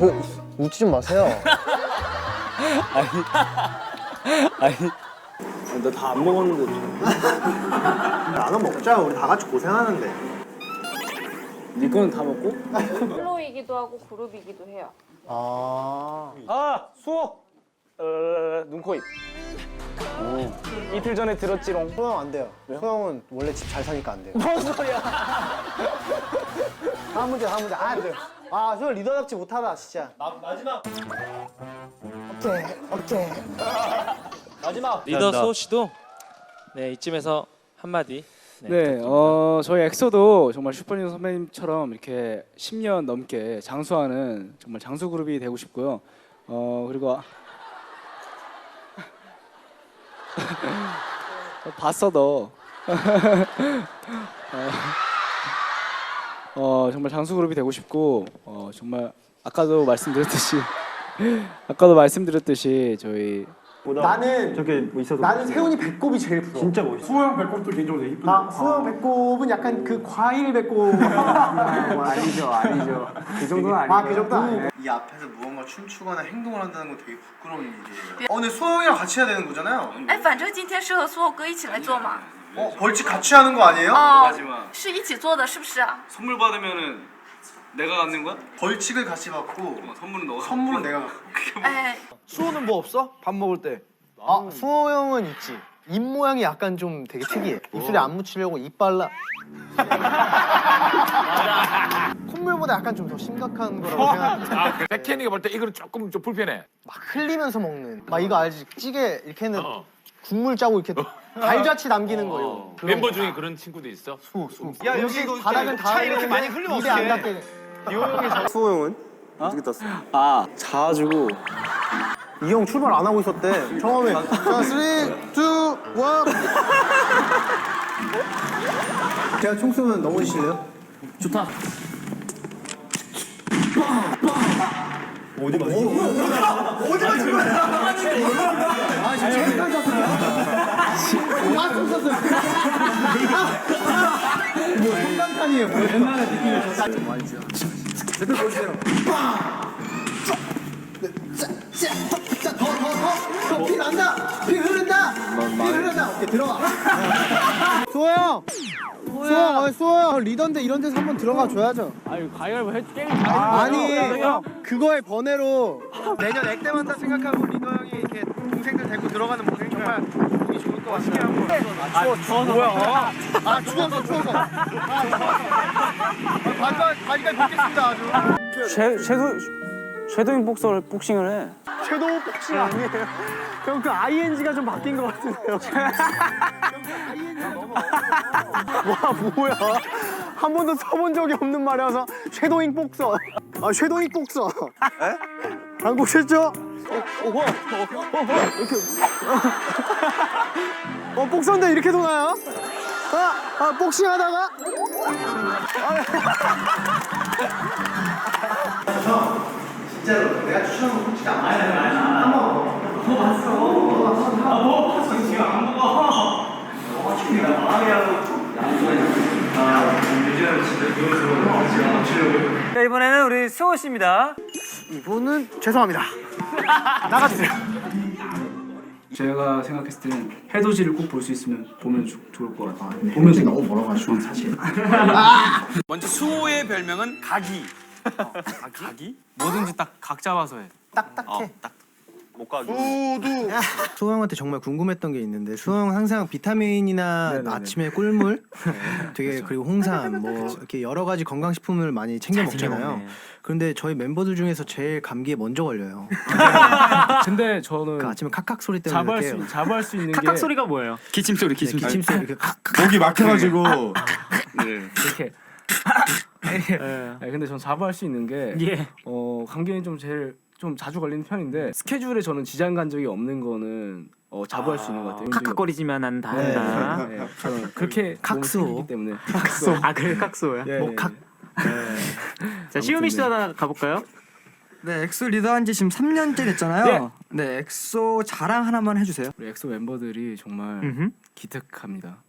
그, 웃지 좀 마세요. 나 다 안 먹었는데. 나눠 먹자. 우리 다 같이 고생하는데. 네 거는 다 먹고? 솔로이기도 하고 그룹이기도 해요. 아. 아 수호. 어, 눈, 코, 입. 이틀 전에 들었지롱. 소영 안 돼요. 소영은 원래 집 잘 사니까 안 돼요. 뭔 소리야? 한 문제, 한 문제. 아, 안 돼요. 아, 소영 리더답지 못하다, 진짜. 마 지막. 오케이, 오케이. 마지막. 리더 수호 씨도 네 이쯤에서 한마디. 네, 어 저희 엑소도 정말 슈퍼주니어 선배님처럼 이렇게 10년 넘게 장수하는 정말 장수 그룹이 되고 싶고요. 어 그리고 봤어 너. 어 정말 장수 그룹이 되고 싶고 어 정말 아까도 말씀드렸듯이 아까도 말씀드렸듯이 저희 나는, 저게 뭐 있어서. 나는 세훈이 배꼽이 제일 부러워. 진짜 멋있어. 수영 배꼽도 개인적으로 되게 이쁜데. 나 수영 배꼽은 약간 그 과일 배꼽. 아니죠, 아니죠. 그 정도는 아니에요. 아, 그 정도 아니에요. 이 앞에서 무언가 춤추거나 행동을 한다는 건 되게 부끄러운 일이에요. 어, 근데 소영이랑 같이 해야 되는 거잖아요. 哎，反正今天是和所有哥一起来做嘛。 어, 벌칙 같이 하는 거 아니에요? 哦，是一起做的，是不是啊？ 선물 받으면은 내가 갖는 거야? 벌칙을 같이 받고 어, 선물은 너가 선물은 내가 갖고. 哎， 수호는 뭐 없어? 밥 먹을 때. 아, 수호 형은 있지. 입 모양이 약간 좀 되게 특이해. 입술에 안 묻히려고 입 발라. 콧물보다 약간 좀 더 심각한 거라고 생각해. 아, 백현이가 볼 때 이거는 조금 좀 불편해. 막 흘리면서 먹는. 막 이거 알지? 찌개 이렇게 했는데 국물 짜고 이렇게 달자치 남기는 거예요. 그런 멤버 거. 중에 그런 친구도 있어? 수호, 수호. 야, 여기 이거 바닥은 다 이렇게 많이 흘리면 입에 안 닿게. 수호 형은 어떻게 떴어? 아, 자가지고 이 형 출발 안 하고 있었대. 처음에. 자, 3, 2, 1. 제가 총 쏘면 넘어지실래요? 좋다. 아, 지금 제일까지 쐈어요. 아, 총 쐈어요. 뭐, 성강탄이에요. 뭐, 옛날에 느낌이 지나. 제대로 보세요. 자, 자, 자, 더, 더, 더. 더, 피 난다. 피 흐른다. 피 흐른다. 오케이, 들어가. 소영. 소영, 어, 소영. 리더인데 이런 데서 한번 들어가 줘야죠. 아유 가위바위보 해 게임 아니 그거의 번외로 내년 액땜 한다 생각하고 리더 형이 이렇게 동생들 데리고 들어가는 모습이 정말 보기 좋을 것 같아요. 아 추워 뭐야? 아 추워서 추워서. 바지가 바지가 입겠습니다 아주. 쉐, 쉐도, 쉐도잉 복서를 복싱을 해. 섀도우 복싱 아니에요? 형 그 ING가 좀 바뀐 것 같은데요. 와 뭐야? 한 번도 써본 적이 없는 말이라서 섀도잉 복서. 아 섀도잉 복서. 에? 안 보셨죠? 어, 어, 어, 어, 어, 이렇게. 어 복서인데 이렇게 도나요? 아, 아 복싱 하다가? 진짜로 내가 추천한 거 진짜 안 먹어. 자, 이번에는 우리 수호 씨입니다. 이분은 죄송합니다. 나가주세요. 제가 생각했을 때는 해돋이를 꼭 볼 수 있으면 보면 좋- 좋을 것 같아요. 보면 너무 멀어가지고 사실. 먼저 수호의 별명은 각이. 어, 각이? 뭐든지 딱 각 잡아서 해. 딱딱해. 딱. 수호형한테 정말 궁금했던 게 있는데 수호형 항상 비타민이나 아침에 꿀물, 되게 그리고 홍삼 뭐 이렇게 여러 가지 건강 식품을 많이 챙겨 먹잖아요. 그런데 저희 멤버들 중에서 제일 감기에 먼저 걸려요. 근데 저는 그 아침에 칵칵 소리 때문에 자부할 수 자부할 수 있는 게 칵칵 소리가 뭐예요? 기침 소리, 네, 기침 소리. 기침 소리 이렇게 칵 목이 막혀가지고. 네. 이렇게. 네, 근데 전 자부할 수 있는 게 예. 어, 감기는 좀 제일 좀 자주 걸리는 편인데 스케줄에 저는 지장 간 적이 없는 거는 어, 자부할 수 있는 것 같아요. 칵칵거리지만 난 다 네. 한다. 네, 저는 그렇게 각소. 때문에 아, 그래, 칵소야? 예, 뭐 예, 각- 자, 시우미 씨도 하나 가볼까요? 네, 엑소 리더한 지 지금 3년째 됐잖아요. 네. 엑소 자랑 하나만 해주세요. 우리 엑소 멤버들이 정말 음흠. 기특합니다.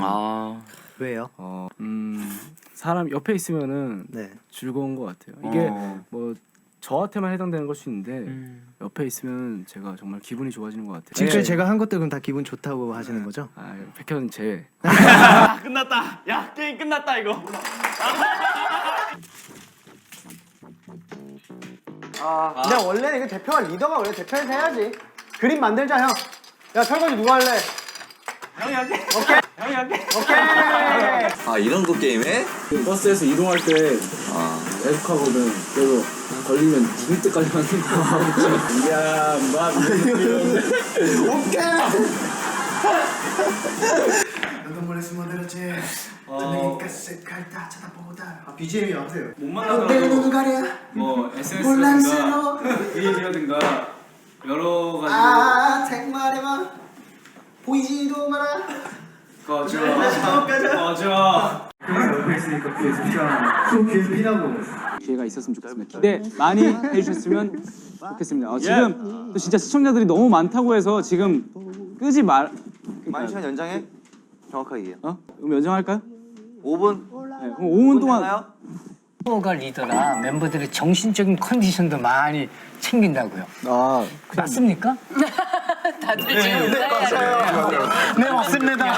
아. 왜요? 어, 음, 사람 옆에 있으면은 네. 즐거운 것 같아요. 이게 어. 뭐 저한테만 해당되는 걸 수 있는데 음. 옆에 있으면 제가 정말 기분이 좋아지는 것 같아요. 지금까지 네. 제가 한 것들 그럼 다 기분 좋다고 하시는 거죠? 아, 백현 제 끝났다. 야 게임 끝났다 이거. 아, 근데 원래 이거 대표가 리더가 원래 대표에서 해야지. 그림 만들자 형. 야 설거지 누가 할래? 형이 할게. 오케이. 형이 할게. 오케이. 아 이런 거 게임에? 버스에서 이동할 때 아. 그래서 걸리면 죽을 때까지 하는 거. 야, 막 너도 몰래 숨어들었지. 어. 가스 갈다 쳐다보다. 아 BGM이 여보세요. 못 내가 누구 가랴? 뭐 혼란스러워. SNS라든가 여러 가지 아 정말해봐. 보이지도 마라. 꺼져 꺼져 기회가 있었으면 좋겠습니다. 기대 많이 해주셨으면 좋겠습니다. 어, 지금 또 진짜 시청자들이 너무 많다고 해서 지금 끄지 말. 많이 시간 연장해? 정확하게 얘기해 어? 그럼 연장할까요? 5분? 네, 그럼 5분 동안 수호가 리더라 멤버들의 정신적인 컨디션도 많이 챙긴다고요. 아 맞습니까? 다들 지금 네, 맞아요. 네 맞습니다.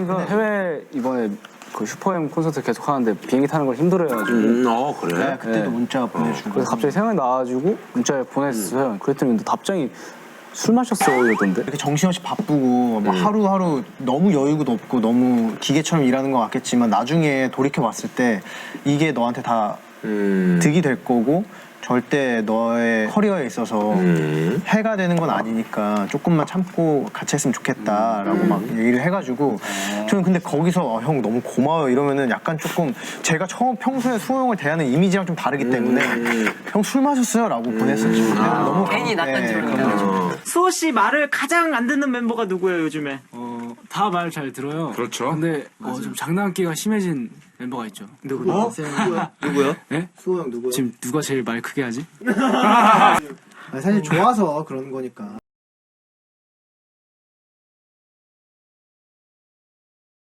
이거 해외 이번에 그 슈퍼엠 콘서트 계속 하는데 비행기 타는 걸 힘들어해가지고 어 그래. 그때도 문자 보내주고. 그래서 갑자기 생각이 나가지고 문자 보냈어요. 그랬더니 또 답장이 술 마셨어 이러던데. 이렇게 정신없이 바쁘고 막 하루하루 너무 여유도 없고 너무 기계처럼 일하는 것 같겠지만 나중에 돌이켜 봤을 때 이게 너한테 다 득이 될 거고 절대 너의 커리어에 있어서 해가 되는 건 아니니까 조금만 참고 같이 했으면 좋겠다라고 막 얘기를 해가지고 저는 근데 거기서 어, 형 너무 고마워요. 이러면은 약간 조금 제가 처음 평소에 수호 형을 대하는 이미지랑 좀 다르기 때문에 형 술 마셨어요? 라고 보냈었죠. 너무 괜히 네, 낯간지러워. 수호 씨 말을 가장 안 듣는 멤버가 누구예요 요즘에? 어, 다 말 잘 들어요. 그렇죠. 근데 어, 좀 장난기가 심해진 멤버가 있죠. 누구 누구야? 누구요? 네? 수호 형 누구야? 지금 누가 제일 말 크게 하지? 아니, 사실 좋아서 그런 거니까.